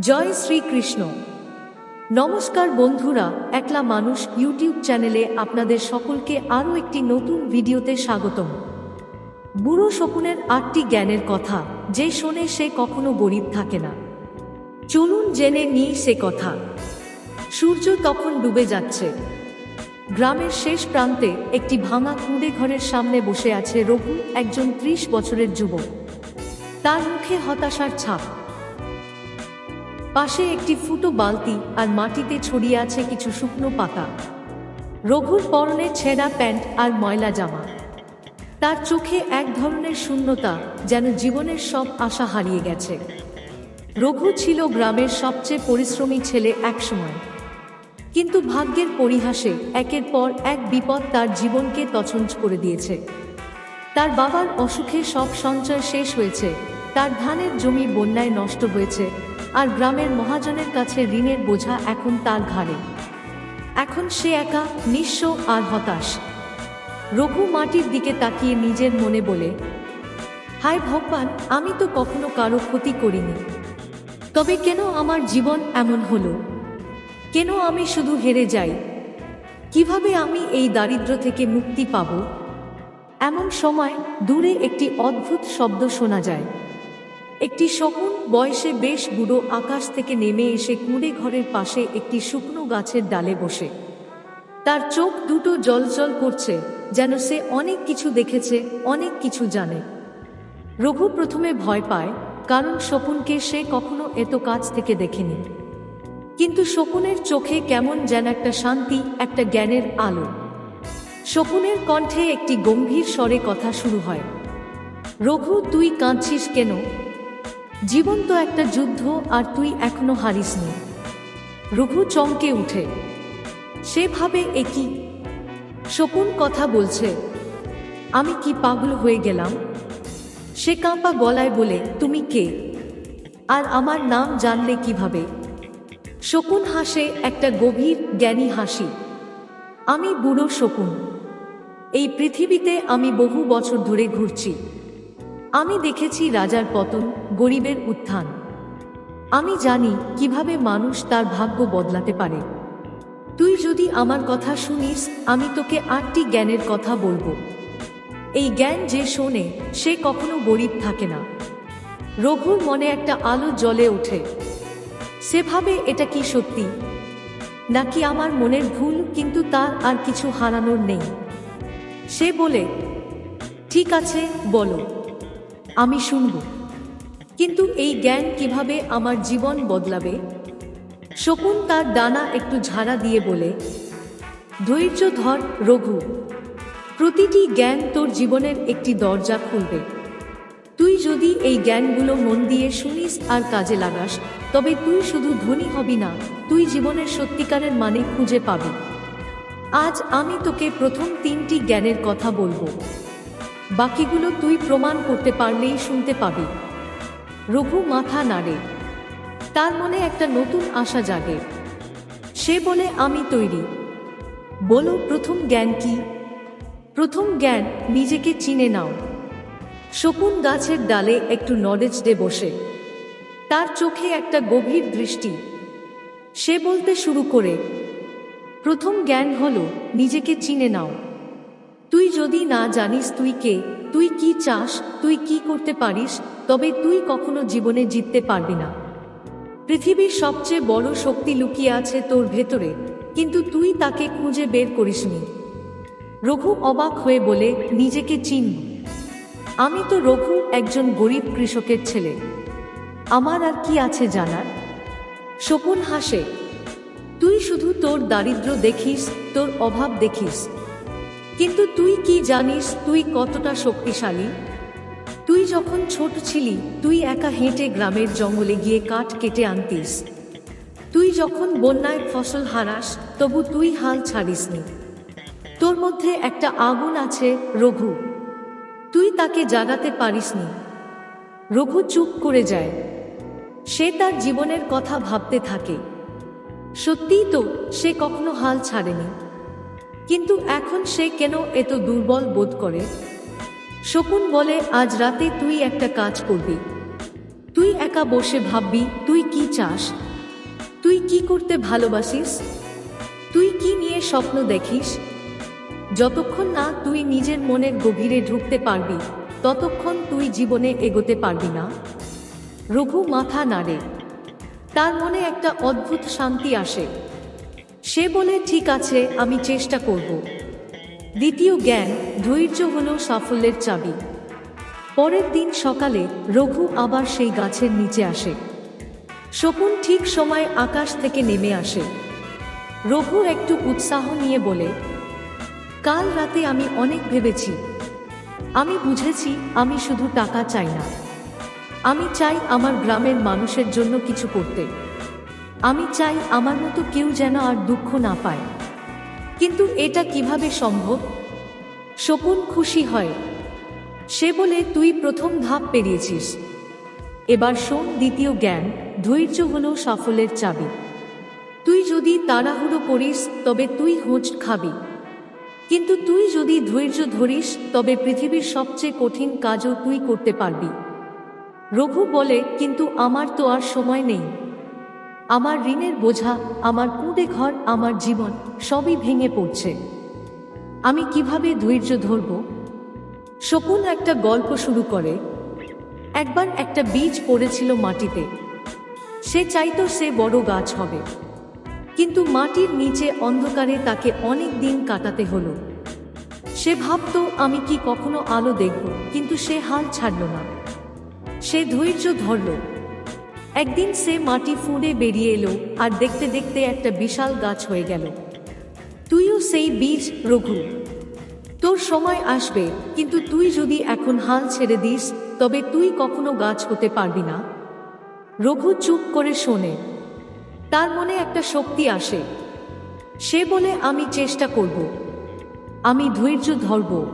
জয় শ্রীকৃষ্ণ নমস্কার বন্ধুরা, একলা মানুষ ইউটিউব চ্যানেলে আপনাদের সকলকে আরও একটি নতুন ভিডিওতে স্বাগতম। বুড়ো শকুনের আটটি জ্ঞানের কথা, যে শোনে সে কখনো গরিব থাকে না। চলুন জেনে নিই সে কথা। সূর্য তখন ডুবে যাচ্ছে। গ্রামের শেষ প্রান্তে একটি ভাঙা কুঁড়ে ঘরের সামনে বসে আছে রঘু, একজন ত্রিশ বছরের যুবক। তার মুখে হতাশার ছাপ। পাশে একটি ফুটো বালতি আর মাটিতে ছড়িয়ে আছে কিছু শুকনো পাতা। রঘুর পরনে ছেঁড়া প্যান্ট আর ময়লা জামা। তার চোখে এক ধরনের শূন্যতা যেন জীবনের সব আশা হারিয়ে গেছে। রঘু ছিল গ্রামের সবচেয়ে পরিশ্রমী ছেলে একসময়। কিন্তু ভাগ্যের পরিহাসে একের পর এক বিপদ তার জীবনকে তছঞ্চ করে দিয়েছে। তার বাবার অসুখে সব সঞ্চয় শেষ হয়েছে, তার ধানের জমি বন্যায় নষ্ট হয়েছে আর গ্রামের মহাজনের কাছে ঋণের বোঝা এখন তার ঘাড়ে। এখন সে একা, নিঃস্ব আর হতাশ। রঘু মাটির দিকে তাকিয়ে নিজের মনে বলে, হায় ভগবান, আমি তো কখনো কারও ক্ষতি করিনি। তবে কেন আমার জীবন এমন হলো? কেন আমি শুধু হেরে যাই? কীভাবে আমি এই দারিদ্র থেকে মুক্তি পাব? এমন সময় দূরে একটি অদ্ভুত শব্দ শোনা যায়। একটি শকুন বয়সে বেশ বুড়ো আকাশ থেকে নেমে এসে কুঁড়ে ঘরের পাশে একটি শুকনো গাছের ডালে বসে। তার চোখ দুটো জলজল করছে, যেন সে অনেক কিছু দেখেছে, অনেক কিছু জানে। রঘু প্রথমে ভয় পায়, কারণ শকুনকে সে কখনো এত কাছ থেকে দেখেনি। কিন্তু শকুনের চোখে কেমন যেন একটা শান্তি, একটা জ্ঞানের আলো। শকুনের কণ্ঠে একটি গম্ভীর স্বরে কথা শুরু হয়। রঘু, তুই কাঁদছিস কেন? জীবন তো একটা যুদ্ধ আর তুই এখনও হারিসনি। রঘু চমকে উঠে। সে ভাবে শকুন কথা বলছে, আমি কি পাগল হয়ে গেলাম? সে কাঁপা গলায় বলে, তুমি কে? আর আমার নাম জানলে কীভাবে? শকুন হাসে একটা গভীর জ্ঞানী হাসি, আমি বুড়ো শকুন। এই পৃথিবীতে আমি বহু বছর ধরে ঘুরছি। আমি দেখেছি রাজার পতন, গরিবের উত্থান। আমি জানি কীভাবে মানুষ তার ভাগ্য বদলাতে পারে। তুই যদি আমার কথা শুনিস, আমি তোকে আটটি জ্ঞানের কথা বলব। এই জ্ঞান যে শোনে, সে কখনো গরিব থাকে না। রঘুর মনে একটা আলো জ্বলে ওঠে। সেভাবে এটা কি সত্যি? নাকি আমার মনের ভুল কিন্তু তার আর কিছু হারানোর নেই? সে বলে, ঠিক আছে, বলো। আমি শুনব। কিন্তু এই জ্ঞান কীভাবে আমার জীবন বদলাবে? শকুন তার ডানা একটু ঝাড়া দিয়ে বলে, ধৈর্য ধর রঘু, প্রতিটি জ্ঞান তোর জীবনের একটি দরজা খুলবে। তুই যদি এই জ্ঞানগুলো মন দিয়ে শুনিস আর কাজে লাগাস, তবে তুই শুধু ধনী হবি না, তুই জীবনের সত্যিকারের মানে খুঁজে পাবি। আজ আমি তোকে প্রথম তিনটি জ্ঞানের কথা বলব। বাকিগুলো তুই প্রমাণ করতে পারলেই শুনতে পাবি। রঘু মাথা নাড়ে। তার মনে একটা নতুন আশা জাগে। সে বলে, আমি তৈরি। বলো, প্রথম জ্ঞান কি? প্রথম জ্ঞান নিজেকে চিনে নাও। শকুন গাছের ডালে একটু নলেজ দে বসে। তার চোখে একটা গভীর দৃষ্টি। সে বলতে শুরু করে, প্রথম জ্ঞান হলো নিজেকে চিনে নাও। তুই যদি না জানিস তুই কে, তুই কি চাস, তুই কি করতে পারিস, তবে তুই কখনো জীবনে জিততে পারবি না। পৃথিবীর সবচেয়ে বড় শক্তি লুকিয়ে আছে তোর ভেতরে, কিন্তু তুই তাকে খুঁজে বের করিসনি। রঘু অবাক হয়ে বলে, নিজেকে চিন আমি তো রঘু একজন গরিব কৃষকের ছেলে। আমার আর কি আছে জানার? শকুন হাসে, তুই শুধু তোর দারিদ্র দেখিস, তোর অভাব দেখিস কিন্তু তুই কি জানিস তুই কতটা শক্তিশালী? তুই যখন ছোট ছিলি, তুই একা হেঁটে গ্রামের জঙ্গলে গিয়ে কাঠ কেটে আনতিস। তুই যখন বন্যায় ফসল হারাস, তবু তুই হাল ছাড়িসনি। তোর মধ্যে একটা আগুন আছে, রঘু। তুই তাকে জাগাতে পারিসনি। রঘু চুপ করে যায়। সে তার জীবনের কথা ভাবতে থাকে। সত্যিই তো সে কখনো হাল ছাড়েনি। কিন্তু এখন সে কেন এত দুর্বল বোধ করে? শকুন বলে, আজ রাতে তুই একটা কাজ করবি। তুই একা বসে ভাববি, তুই কি চাস? তুই কি করতে ভালোবাসিস? তুই কি নিয়ে স্বপ্ন দেখিস? যতক্ষণ না তুই নিজের মনের গভীরে ঢুকতে পারবি, ততক্ষণ তুই জীবনে এগোতে পারবি না। রঘু মাথা নাড়ে। তার মনে একটা অদ্ভুত শান্তি আসে। সে বলে, ঠিক আছে, আমি চেষ্টা করব। দ্বিতীয় জ্ঞান ধৈর্য হল সাফল্যের চাবি। পরের দিন সকালে রঘু আবার সেই গাছের নিচে আসে। শকুন ঠিক সময় আকাশ থেকে নেমে আসে। রঘু একটু উৎসাহ নিয়ে বলে, কাল রাতে আমি অনেক ভেবেছি। আমি বুঝেছি আমি শুধু টাকা চাই না। আমি চাই আমার গ্রামের মানুষের জন্য কিছু করতে। আমি চাই আমার মতো কেউ যেন আর দুঃখ না পায়। কিন্তু এটা কীভাবে সম্ভব? শকুন খুশি হয়। সে বলে, তুই প্রথম ধাপ পেরিয়েছিস। এবার শোন, দ্বিতীয় জ্ঞান, ধৈর্য হলো সাফল্যের চাবি। তুই যদি তাড়াহুড়ো করিস, তবে তুই হোঁচ খাবি। কিন্তু তুই যদি ধৈর্য ধরিস, তবে পৃথিবীর সবচেয়ে কঠিন কাজও তুই করতে পারবি। রঘু বলে, কিন্তু আমার তো আর সময় নেই। আমার ঋণের বোঝা, আমার কুঁড়ে ঘর, আমার জীবন, সবই ভেঙে পড়ছে। আমি কীভাবে ধৈর্য ধরব? শকুন একটা গল্প শুরু করে। একবার একটা বীজ পড়েছিল মাটিতে। সে চাইতো সে বড় গাছ হবে। কিন্তু মাটির নিচে অন্ধকারে তাকে অনেক দিন কাটাতে হলো। সে ভাবতো, আমি কি কখনো আলো দেখব, কিন্তু সে হাল ছাড়ল না। সে ধৈর্য ধরল। একদিন সে মাটি ফুঁড়ে বেরিয়ে এলো আর দেখতে দেখতে একটা বিশাল গাছ হয়ে গেল। তুইও সেই বীজ রঘু। তোর সময় আসবে, কিন্তু তুই যদি এখন হাল ছেড়ে দিস, তবে তুই কখনো গাছ হতে পারবি না। রঘু চুপ করে শোনে। তার মনে একটা শক্তি আসে। সে বলে, আমি চেষ্টা করব। আমি ধৈর্য ধরব।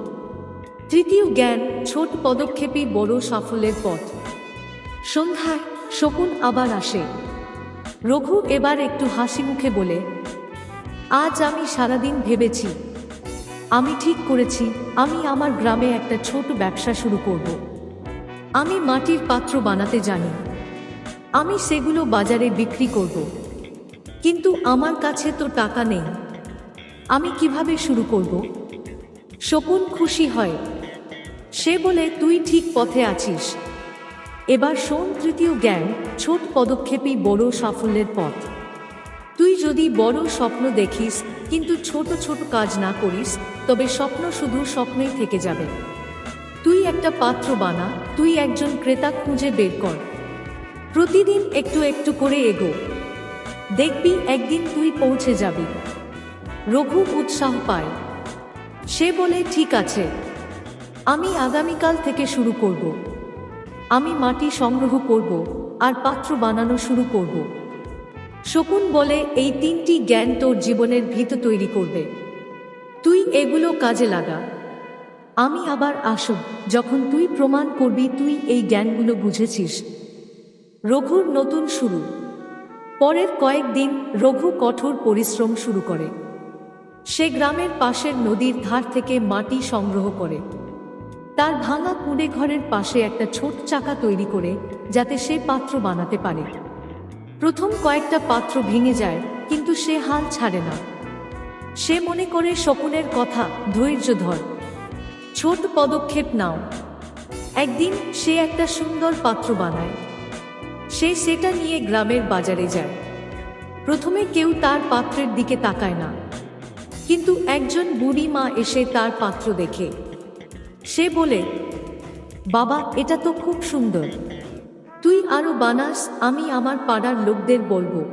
তৃতীয় জ্ঞান, ছোট পদক্ষেপই বড় সাফল্যের পথ। সন্ধ্যায় শকুন আবার আসে। রঘু এবার একটু হাসি মুখে বলে, আজ আমি সারাদিন ভেবেছি, আমি ঠিক করেছি, আমি আমার গ্রামে একটা ছোট ব্যবসা শুরু করব। আমি মাটির পাত্র বানাতে জানি, আমি সেগুলো বাজারে বিক্রি করব। কিন্তু আমার কাছে তো টাকা নেই, আমি কীভাবে শুরু করব? শকুন খুশি হয়, সে বলে তুই ঠিক পথে আছিস এবার শোন তৃতীয় জ্ঞান, ছোট পদক্ষেপই বড় সাফল্যের পথ। তুই যদি বড় স্বপ্ন দেখিস, কিন্তু ছোট ছোট কাজ না করিস, তবে স্বপ্ন শুধু স্বপ্নই থেকে যাবে। তুই একটা পাত্র বানা, তুই একজন ক্রেতা খুঁজে বের কর। প্রতিদিন একটু একটু করে এগো। দেখবি একদিন তুই পৌঁছে যাবি। রঘু উৎসাহ পায়। সে বলে, ঠিক আছে। আমি আগামীকাল থেকে শুরু করব। আমি মাটি সংগ্রহ করব আর পাত্র বানানো শুরু করব। শকুন বলে এই তিনটি জ্ঞান তোর জীবনের ভিত তৈরি করবে। তুই এগুলো কাজে লাগা। আমি আবার আসব যখন তুই প্রমাণ করবি তুই এই জ্ঞানগুলো বুঝেছিস। রঘুর নতুন শুরু। পরের কয়েকদিন রঘু কঠোর পরিশ্রম শুরু করে। সে গ্রামের পাশের নদীর ধার থেকে মাটি সংগ্রহ করে। তার ভাঙা কুঁড়ে ঘরের পাশে একটা ছোট চাকা তৈরি করে যাতে সে পাত্র বানাতে পারে। প্রথম কয়েকটা পাত্র ভেঙে যায়, কিন্তু সে হাল ছাড়ে না। সে মনে করে শকুনের কথা, ধৈর্য ধর। ছোট পদক্ষেপ নাও। একদিন সে একটা সুন্দর পাত্র বানায়। সে সেটা নিয়ে গ্রামের বাজারে যায়। প্রথমে কেউ তার পাত্রের দিকে তাকায় না। কিন্তু একজন বুড়ি মা এসে তার পাত্র দেখে। সে বলে, বাবা, এটা তো খুব সুন্দর। তুই আরও বানাস, আমি আমার পাড়ার লোকদের বলব।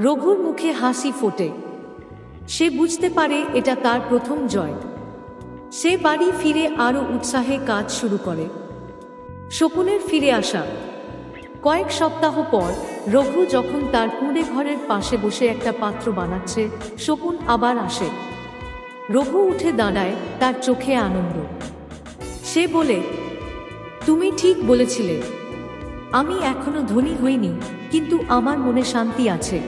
রঘুর মুখে হাসি ফোটে। সে বুঝতে পারে এটা তার প্রথম জয়। সে বাড়ি ফিরে আরও উৎসাহে কাজ শুরু করে। শকুনের ফিরে আসা। কয়েক সপ্তাহ পর রঘু যখন তার কুঁড়ে ঘরের পাশে বসে একটা পাত্র বানাচ্ছে, শকুন আবার আসে। রঘু উঠে দাঁড়ায়, তার চোখে আনন্দ। সে বলে, তুমি ঠিক বলেছিলে। আমি এখনও ধনী হইনি, কিন্তু আমার মনে শান্তি আছে।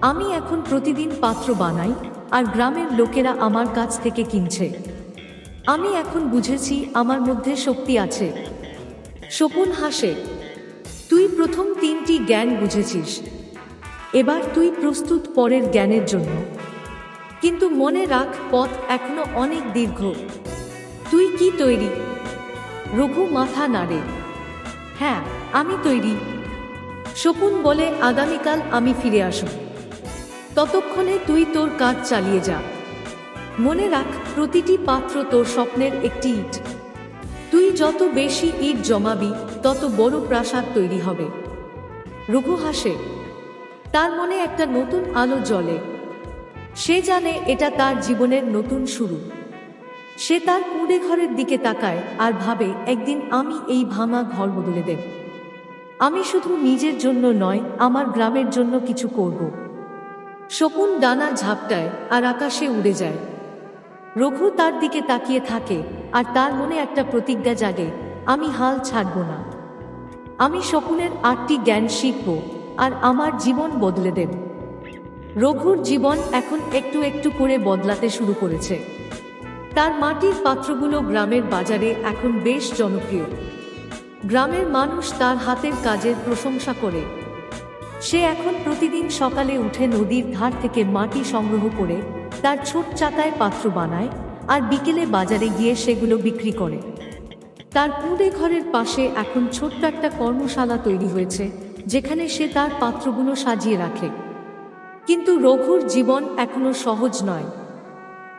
আমি এখন প্রতিদিন পাত্র বানাই আর গ্রামের লোকেরা আমার কাছ থেকে কিনছে। আমি এখন বুঝেছি আমার মধ্যে শক্তি আছে। শকুন হাসে, তুই প্রথম তিনটি জ্ঞান বুঝেছিস। এবার তুই প্রস্তুত পরের জ্ঞানের জন্য। কিন্তু মনে রাখ, পথ এখনও অনেক দীর্ঘ। তুই কি তৈরি? রঘু মাথা নাড়ে। হ্যাঁ আমি তৈরি। শকুন বলে, আগামীকাল আমি ফিরে আসব। ততক্ষণে তুই তোর কাজ চালিয়ে যা। মনে রাখ, প্রতিটি পাত্র তোর স্বপ্নের একটি ইট। তুই যত বেশি ইট জমাবি, তত বড় প্রাসাদ তৈরি হবে। রঘু হাসে। তার মনে একটা নতুন আলো জ্বলে। সে জানে এটা তার জীবনের নতুন শুরু। সে তার কুঁড়ে ঘরের দিকে তাকায় আর ভাবে, একদিন আমি এই ভাঙা ঘর বদলে দেব। আমি শুধু নিজের জন্য নয়, আমার গ্রামের জন্য কিছু করব শকুন ডানা ঝাপটায় আর আকাশে উড়ে যায়। রঘু তার দিকে তাকিয়ে থাকে আর তার মনে একটা প্রতিজ্ঞা জাগে, আমি হাল ছাড়ব না। আমি শকুনের আটটি জ্ঞান শিখব আর আমার জীবন বদলে দেব। রঘুর জীবন এখন একটু একটু করে বদলাতে শুরু করেছে। তার মাটির পাত্রগুলো গ্রামের বাজারে এখন বেশ জনপ্রিয়। গ্রামের মানুষ তার হাতের কাজের প্রশংসা করে। সে এখন প্রতিদিন সকালে উঠে নদীর ধার থেকে মাটি সংগ্রহ করে তার ছোট চাকায় পাত্র বানায় আর বিকেলে বাজারে গিয়ে সেগুলো বিক্রি করে। তার কুঁড়ে ঘরের পাশে এখন ছোট্ট একটা কর্মশালা তৈরি হয়েছে, যেখানে সে তার পাত্রগুলো সাজিয়ে রাখে। কিন্তু রঘুর জীবন এখনও সহজ নয়।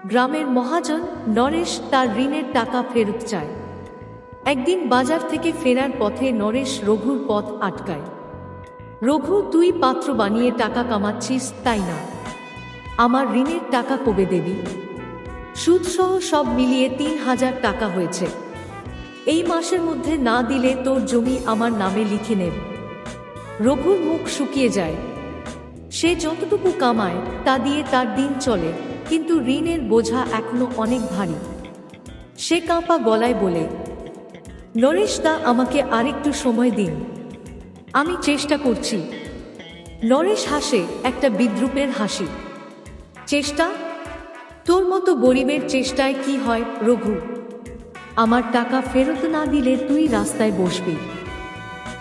গ্রামের মহাজন নরেশ তার ঋণের টাকা ফেরত চায়। একদিন বাজার থেকে ফেরার পথে নরেশ রঘুর পথ আটকায়। রঘু, তুই পাত্র বানিয়ে টাকা কামাচ্ছিস, তাই না? আমার ঋণের টাকা কবে দেবি? সুদসহ সব মিলিয়ে তিন হাজার টাকা হয়েছে। এই মাসের মধ্যে না দিলে তোর জমি আমার নামে লিখে নেব রঘুর মুখ শুকিয়ে যায়। সে যতটুকু কামায়, তা দিয়ে তার দিন চলে। কিন্তু ঋণের বোঝা এখনও অনেক ভারী। সে কাঁপা গলায় বলে, নরেশ দা, আমাকে আরেকটু সময় দিন। আমি চেষ্টা করছি। নরেশ হাসে একটা বিদ্রুপের হাসি। চেষ্টা? তোর মতো গরিবের চেষ্টায় কি হয়, রঘু? আমার টাকা ফেরত না দিলে তুই রাস্তায় বসবি।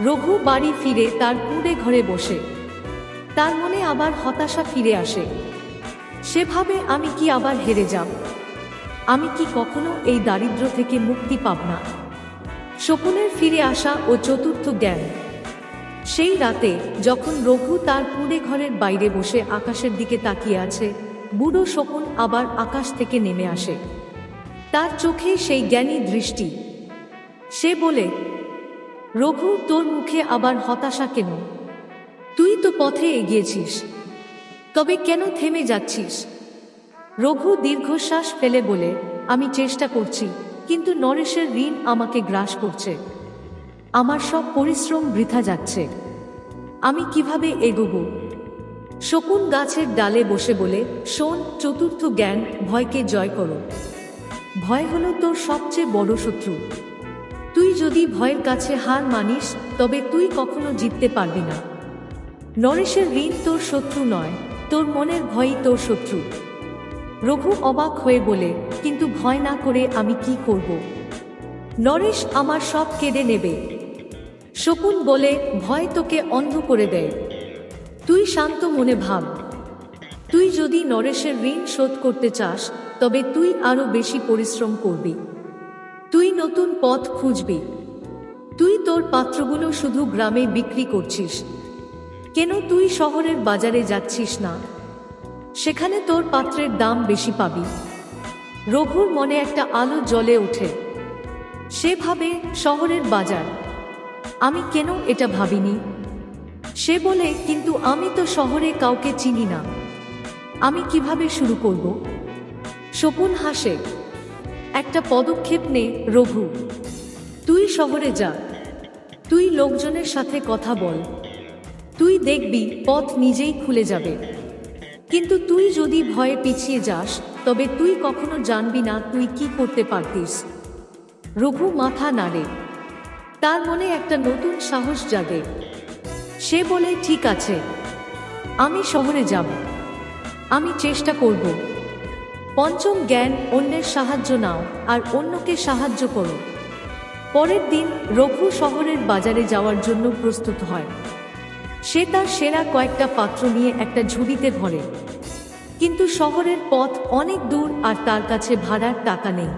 রঘু বাড়ি ফিরে তার কুঁড়ে ঘরে বসে। তার মনে আবার হতাশা ফিরে আসে। সে ভাবে আমি কি আবার হেরে যাব? আমি কি কখনো এই দারিদ্র থেকে মুক্তি পাব না? শকুনের ফিরে আসা ও চতুর্থ জ্ঞান। সেই রাতে যখন রঘু তার কুঁড়ে ঘরের বাইরে বসে আকাশের দিকে তাকিয়ে আছে, বুড়ো শকুন আবার আকাশ থেকে নেমে আসে। তার চোখে সেই জ্ঞানী দৃষ্টি। সে বলে, রঘু, তোর মুখে আবার হতাশা কেন? তুই তো পথে এগিয়েছিস। তবে কেন থেমে যাচ্ছিস? রঘু দীর্ঘশ্বাস ফেলে বলে, আমি চেষ্টা করছি, কিন্তু নরেশের ঋণ আমাকে গ্রাস করছে। আমার সব পরিশ্রম বৃথা যাচ্ছে। আমি কীভাবে এগোব? শকুন গাছের ডালে বসে বলে, শোন, চতুর্থ জ্ঞান, ভয়কে জয় করো। ভয় হলো তোর সবচেয়ে বড় শত্রু। তুই যদি ভয়ের কাছে হার মানিস, তবে তুই কখনো জিততে পারবি না। নরেশের ঋণ তোর শত্রু নয়। তোর মনের ভয়ই তোর শত্রু। রঘু অবাক হয়ে বলে, কিন্তু ভয় না করে আমি কি করব? নরেশ আমার সব কেড়ে নেবে। শকুন বলে, ভয় তোকে অন্ধ করে দেয়। তুই শান্ত মনে ভাব। তুই যদি নরেশের ঋণ শোধ করতে চাস, তবে তুই আরও বেশি পরিশ্রম করবি। তুই নতুন পথ খুঁজবি। তুই তোর পাত্রগুলো শুধু গ্রামে বিক্রি করছিস। কেন তুই শহরের বাজারে যাচ্ছিস না? সেখানে তোর পাত্রের দাম বেশি পাবি। রঘুর মনে একটা আলো জ্বলে ওঠে। সে ভাবে, শহরের বাজার। আমি কেন এটা ভাবিনি? সে বলে, কিন্তু আমি তো শহরে কাউকে চিনি না। আমি কীভাবে শুরু করব? শকুন হাসে। একটা পদক্ষেপ নে, রঘু। তুই শহরে যা। তুই লোকজনের সাথে কথা বল। তুই দেখবি পথ নিজেই খুলে যাবে। কিন্তু তুই যদি ভয়ে পিছিয়ে যাস, তবে তুই কখনো জানবি না তুই কি করতে পারতিস। রঘু মাথা নাড়ে। তার মনে একটা নতুন সাহস জাগে। সে বলে, ঠিক আছে। আমি শহরে যাব। আমি চেষ্টা করব। পঞ্চম জ্ঞান অন্যের সাহায্য নাও আর অন্যকে সাহায্য করো। পরের দিন রঘু শহরের বাজারে যাওয়ার জন্য প্রস্তুত হয়। সে তার সেরা কয়েকটা পাত্র নিয়ে একটা ঝুড়িতে ভরে। কিন্তু শহরের পথ অনেক দূর আর তার কাছে ভাড়ার টাকা নেই।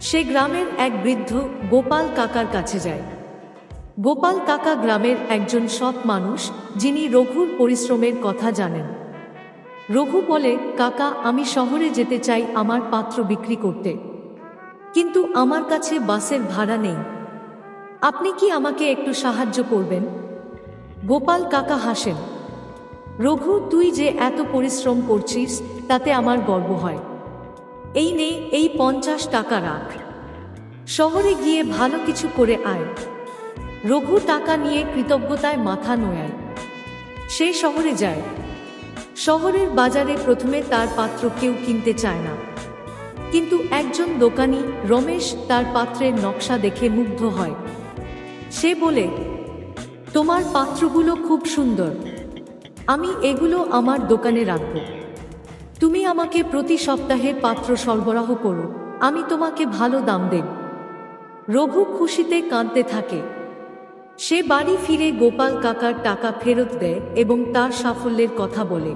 সে গ্রামের এক বৃদ্ধ গোপাল কাকার কাছে যায়। গোপাল কাকা গ্রামের একজন সৎ মানুষ যিনি রঘুর পরিশ্রমের কথা জানেন। রঘু বলে, কাকা, আমি শহরে যেতে চাই আমার পাত্র বিক্রি করতে। কিন্তু আমার কাছে বাসের ভাড়া নেই। আপনি কি আমাকে একটু সাহায্য করবেন? গোপাল কাকা হাসেন, রঘু, তুই যে এত পরিশ্রম করছিস, তাতে আমার গর্ব হয়। এই নে, এই পঞ্চাশ টাকা রাখ। শহরে গিয়ে ভালো কিছু করে আয়। রঘু টাকা নিয়ে কৃতজ্ঞতায় মাথা নোয়ায়। সে শহরে যায়। শহরের বাজারে প্রথমে তার পাত্র কেউ কিনতে চায় না। কিন্তু একজন দোকানি রমেশ তার পাত্রের নকশা দেখে মুগ্ধ হয়। সে বলে তোমার পাত্রগুলো খুব সুন্দর। আমি এগুলো আমার দোকানে রাখব। তুমি আমাকে প্রতি সপ্তাহে পাত্র সরবরাহ করো, আমি তোমাকে ভালো দাম দেব। রঘু খুশিতে কাঁদতে থাকে। সে বাড়ি ফিরে গোপাল কাকার টাকা ফেরত দেয় এবং তার সাফল্যের কথা বলে।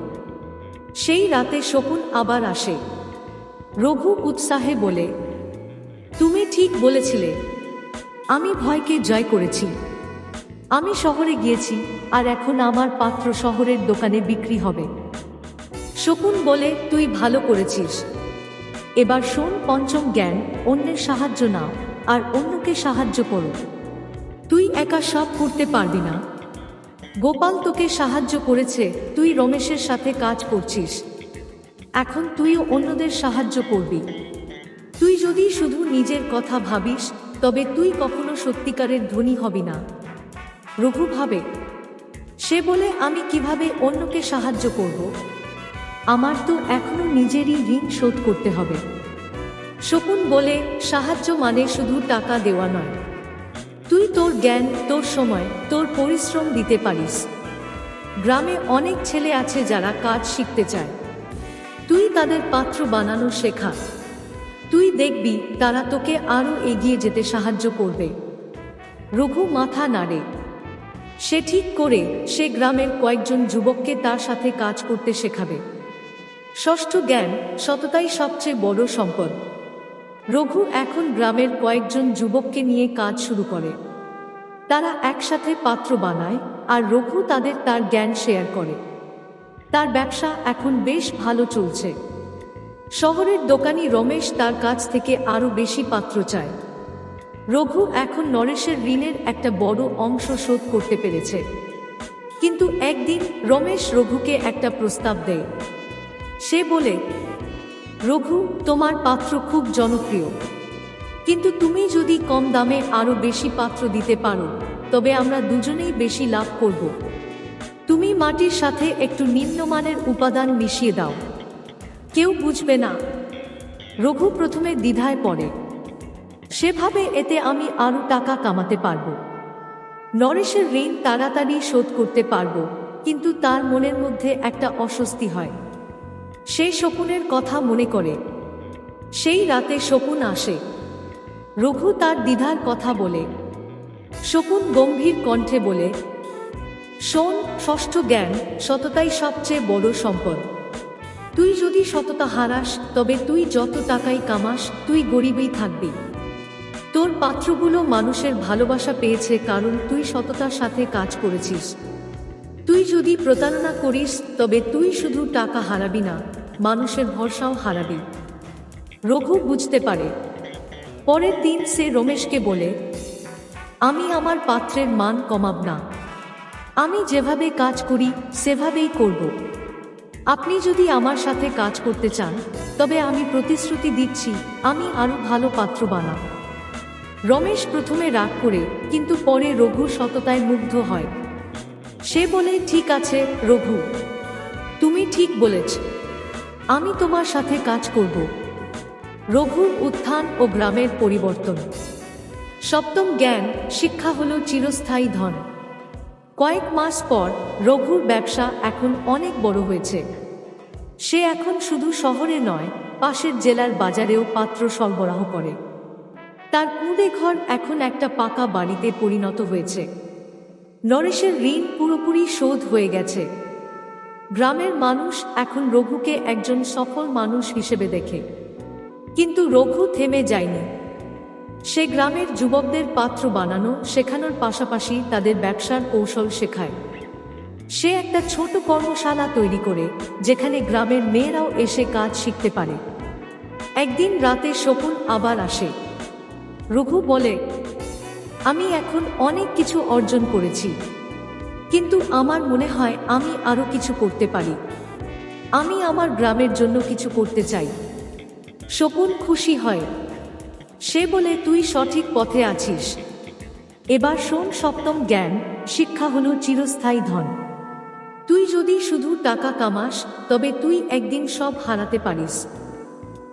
সেই রাতে শকুন আবার আসে। রঘু উৎসাহে বলে, তুমি ঠিক বলেছিলে। আমি ভয়কে জয় করেছি। আমি শহরে গিয়েছি, আর এখন আমার পাত্র শহরের দোকানে বিক্রি হবে। শকুন বলে, তুই ভালো করেছিস। এবার শোন, পঞ্চম জ্ঞান, অন্যের সাহায্য নাও, আর অন্যকে সাহায্য করো। তুই একা সব করতে পারবি না। গোপাল তোকে সাহায্য করেছে, তুই রমেশের সাথে কাজ করছিস। এখন তুইও অন্যদের সাহায্য করবি। তুই যদি শুধু নিজের কথা ভাবিস, তবে তুই কখনো সত্যিকারের ধনী হবি না। রঘু ভাবে, সে বলে আমি কীভাবে অন্যকে সাহায্য করব? আমার তো এখনও নিজেরই ঋণ শোধ করতে হবে। শকুন বলে, সাহায্য মানে শুধু টাকা দেওয়া নয়। তুই তোর জ্ঞান, তোর সময়, তোর পরিশ্রম দিতে পারিস। গ্রামে অনেক ছেলে আছে যারা কাজ শিখতে চায়। তুই তাদের পাত্র বানানো শেখা। তুই দেখবি তারা তোকে আরও এগিয়ে যেতে সাহায্য করবে। রঘু মাথা নাড়ে সে ঠিক করে সে গ্রামের কয়েকজন যুবককে তার সাথে কাজ করতে শেখাবে। ষষ্ঠ জ্ঞান সততাই সবচেয়ে বড় সম্পদ। রঘু এখন গ্রামের কয়েকজন যুবককে নিয়ে কাজ শুরু করে। তারা একসাথে পাত্র বানায় আর রঘু তাদের তার জ্ঞান শেয়ার করে। তার ব্যবসা এখন বেশ ভালো চলছে। শহরের দোকানি রমেশ তার কাছ থেকে আরও বেশি পাত্র চায়। রঘু এখন নরেশের ঋণের একটা বড় অংশ শোধ করতে পেরেছে। কিন্তু একদিন রমেশ রঘুকে একটা প্রস্তাব দেয়। সে বলে, রঘু, তোমার পাত্র খুব জনপ্রিয়। কিন্তু তুমি যদি কম দামে আরও বেশি পাত্র দিতে পারো, তবে আমরা দুজনেই বেশি লাভ করব। তুমি মাটির সাথে একটু নিম্নমানের উপাদান মিশিয়ে দাও। কেউ বুঝবে না। রঘু প্রথমে দ্বিধায় পড়ে। সেভাবে এতে আমি আরও টাকা কামাতে পারব। নরেশের ঋণ তাড়াতাড়ি শোধ করতে পারব, কিন্তু তার মনের মধ্যে একটা অস্বস্তি হয়। সে শকুনের কথা মনে করে। সেই রাতে শকুন আসে। রঘু তার দ্বিধার কথা বলে। শকুন গম্ভীর কণ্ঠে বলে, শোন, ষষ্ঠ জ্ঞান সততাই সবচেয়ে বড় সম্পদ। তুই যদি সততা হারাস, তবে তুই যত টাকাই কামাস, তুই গরিবই থাকবি। তোর পাত্রগুলো মানুষের ভালোবাসা পেয়েছে কারণ তুই সততার সাথে কাজ করেছিস। তুই যদি প্রতারণা করিস, তবে তুই শুধু টাকা হারাবি না, মানুষের ভরসাও হারাবি। রঘু বুঝতে পারে। পরের দিন সে রমেশকে বলে, আমি আমার পাত্রের মান কমাব না। আমি যেভাবে কাজ করি, সেভাবেই করব। আপনি যদি আমার সাথে কাজ করতে চান, তবে আমি প্রতিশ্রুতি দিচ্ছি, আমি আরও ভালো পাত্র বানাব। রমেশ প্রথমে রাগ করে, কিন্তু পরে রঘুর সততায় মুগ্ধ হয়। সে বলে, ঠিক আছে, রঘু। তুমি ঠিক বলেছ। আমি তোমার সাথে কাজ করব। রঘুর উত্থান ও গ্রামের পরিবর্তন। সপ্তম জ্ঞান, শিক্ষা হল চিরস্থায়ী ধন। কয়েক মাস পর রঘুর ব্যবসা এখন অনেক বড় হয়েছে। সে এখন শুধু শহরে নয়, পাশের জেলার বাজারেও পাত্র সরবরাহ করে। তার কুঁড়ে ঘর এখন একটা পাকা বাড়িতে পরিণত হয়েছে। নরেশের ঋণ পুরোপুরি শোধ হয়ে গেছে। গ্রামের মানুষ এখন রঘুকে একজন সফল মানুষ হিসেবে দেখে। কিন্তু রঘু থেমে যায়নি। সে গ্রামের যুবকদের পাত্র বানানো, শেখানোর পাশাপাশি তাদের ব্যবসার কৌশল শেখায়। সে একটা ছোট কর্মশালা তৈরি করে, যেখানে গ্রামের মেয়েরাও এসে কাজ শিখতে পারে। একদিন রাতে শকুন আবার আসে। রঘু বলে, আমি এখন অনেক কিছু অর্জন করেছি, কিন্তু আমার মনে হয় আমি আরও কিছু করতে পারি। আমি আমার গ্রামের জন্য কিছু করতে চাই। শকুন খুশি হয়। সে বলে, তুই সঠিক পথে আছিস। এবার শোন সপ্তম জ্ঞান, শিক্ষা হলো চিরস্থায়ী ধন। তুই যদি শুধু টাকা কামাস, তবে তুই একদিন সব হারাতে পারিস।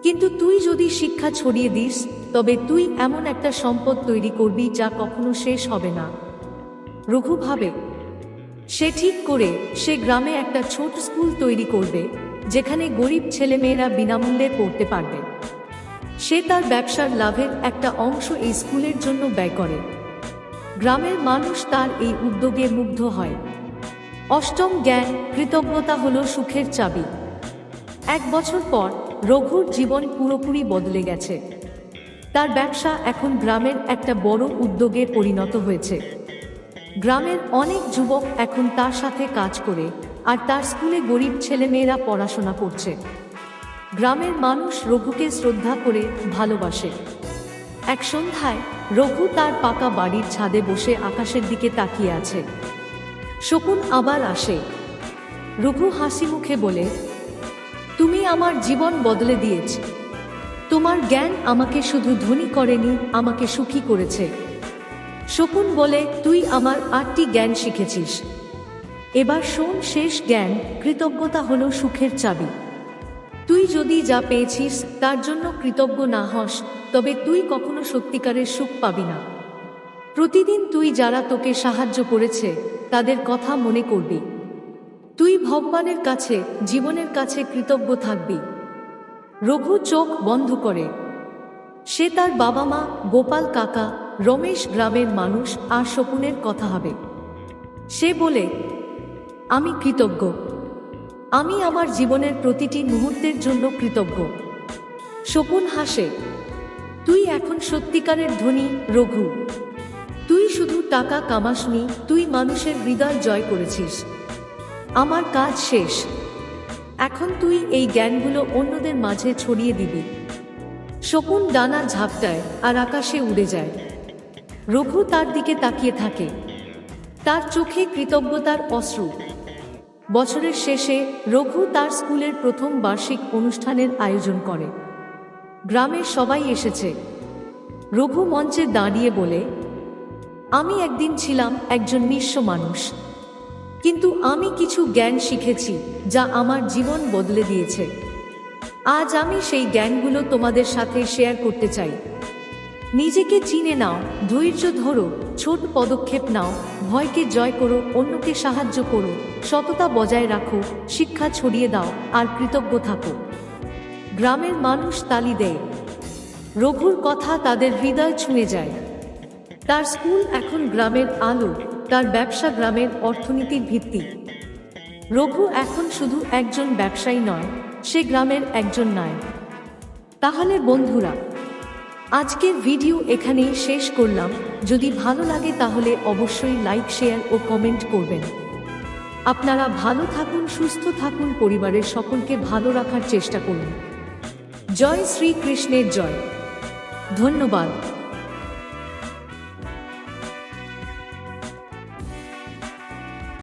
কিন্তু তুই যদি শিক্ষা ছড়িয়ে দিস, তবে তুই এমন একটা সম্পদ তৈরি করবি যা কখনো শেষ হবে না। রঘু ভাবে, সে ঠিক করে, সে গ্রামে একটা ছোট স্কুল তৈরি করবে, যেখানে গরিব ছেলেমেয়েরা বিনামূল্যে পড়তে পারবে। সে তার ব্যবসার লাভের একটা অংশ এই স্কুলের জন্য ব্যয় করে। গ্রামের মানুষ তার এই উদ্যোগে মুগ্ধ হয়। অষ্টম জ্ঞান, কৃতজ্ঞতা হলো সুখের চাবি। এক বছর পর রঘুর জীবন পুরোপুরি বদলে গেছে। তার ব্যবসা এখন গ্রামের একটা বড় উদ্যোগে পরিণত হয়েছে। গ্রামের অনেক যুবক এখন তার সাথে কাজ করে আর তার স্কুলে গরিব ছেলেমেয়েরা পড়াশোনা করছে। গ্রামের মানুষ রঘুকে শ্রদ্ধা করে ভালোবাসে। এক সন্ধ্যায় রঘু তার পাকা বাড়ির ছাদে বসে আকাশের দিকে তাকিয়ে আছে। শকুন আবার আসে। রঘু হাসি মুখে বলে তুমি আমার জীবন বদলে দিয়েছ। তোমার জ্ঞান আমাকে শুধু ধনী করেনি, আমাকে সুখী করেছে। শকুন বলে, তুই আমার আটটি জ্ঞান শিখেছিস। এবার শোন, শেষ জ্ঞান, কৃতজ্ঞতা হলো সুখের চাবি। তুই যদি যা পেয়েছিস, তার জন্য কৃতজ্ঞ না হস, তবে তুই কখনো সত্যিকারের সুখ পাবি না। প্রতিদিন তুই যারা তোকে সাহায্য করেছে, তাদের কথা মনে করবি। তুই ভগবানের কাছে, জীবনের কাছে কৃতজ্ঞ থাকবি। রঘু চোখ বন্ধ করে। সে তার বাবা মা গোপাল কাকা, রমেশ গ্রামের মানুষ আর শকুনের কথা হবে সে বলে, আমি কৃতজ্ঞ। আমি আমার জীবনের প্রতিটি মুহূর্তের জন্য কৃতজ্ঞ। শকুন হাসে, তুই এখন সত্যিকারের ধনী, রঘু। তুই শুধু টাকা কামাসনি, তুই মানুষের হৃদয় জয় করেছিস। আমার কাজ শেষ। এখন তুই এই জ্ঞানগুলো অন্যদের মাঝে ছড়িয়ে দিবি। শকুন ডানা ঝাপটায় আর আকাশে উড়ে যায়। রঘু তার দিকে তাকিয়ে থাকে। তার চোখে কৃতজ্ঞতার অশ্রু। বছরের শেষে রঘু তার স্কুলের প্রথম বার্ষিক অনুষ্ঠানের আয়োজন করে। গ্রামের সবাই এসেছে। রঘু মঞ্চে দাঁড়িয়ে বলে, আমি একদিন ছিলাম একজন নিঃস্ব মানুষ। কিন্তু আমি কিছু জ্ঞান শিখেছি যা আমার জীবন বদলে দিয়েছে। আজ আমি সেই জ্ঞানগুলো তোমাদের সাথে শেয়ার করতে চাই। নিজেকে চিনে নাও, ধৈর্য ধরো, ছোট পদক্ষেপ নাও, ভয়কে জয় করো, অন্যকে সাহায্য করো, সততা বজায় রাখো, শিক্ষা ছড়িয়ে দাও, আর কৃতজ্ঞ থাকো। গ্রামের মানুষ তালি দেয়। রঘুর কথা তাদের হৃদয় ছুঁয়ে যায়। তার স্কুল এখন গ্রামের আলো। তার ব্যবসা গ্রামের অর্থনীতির ভিত্তি। রঘু এখন শুধু একজন ব্যবসায়ী নয়, সে গ্রামের একজন নায়ক। তাহলে বন্ধুরা, আজকের ভিডিও এখানেই শেষ করলাম। যদি ভালো লাগে তাহলে অবশ্যই লাইক, শেয়ার ও কমেন্ট করবেন। আপনারা ভালো থাকুন, সুস্থ থাকুন, পরিবারের সকলকে ভালো রাখার চেষ্টা করুন। জয় শ্রীকৃষ্ণের জয়। ধন্যবাদ।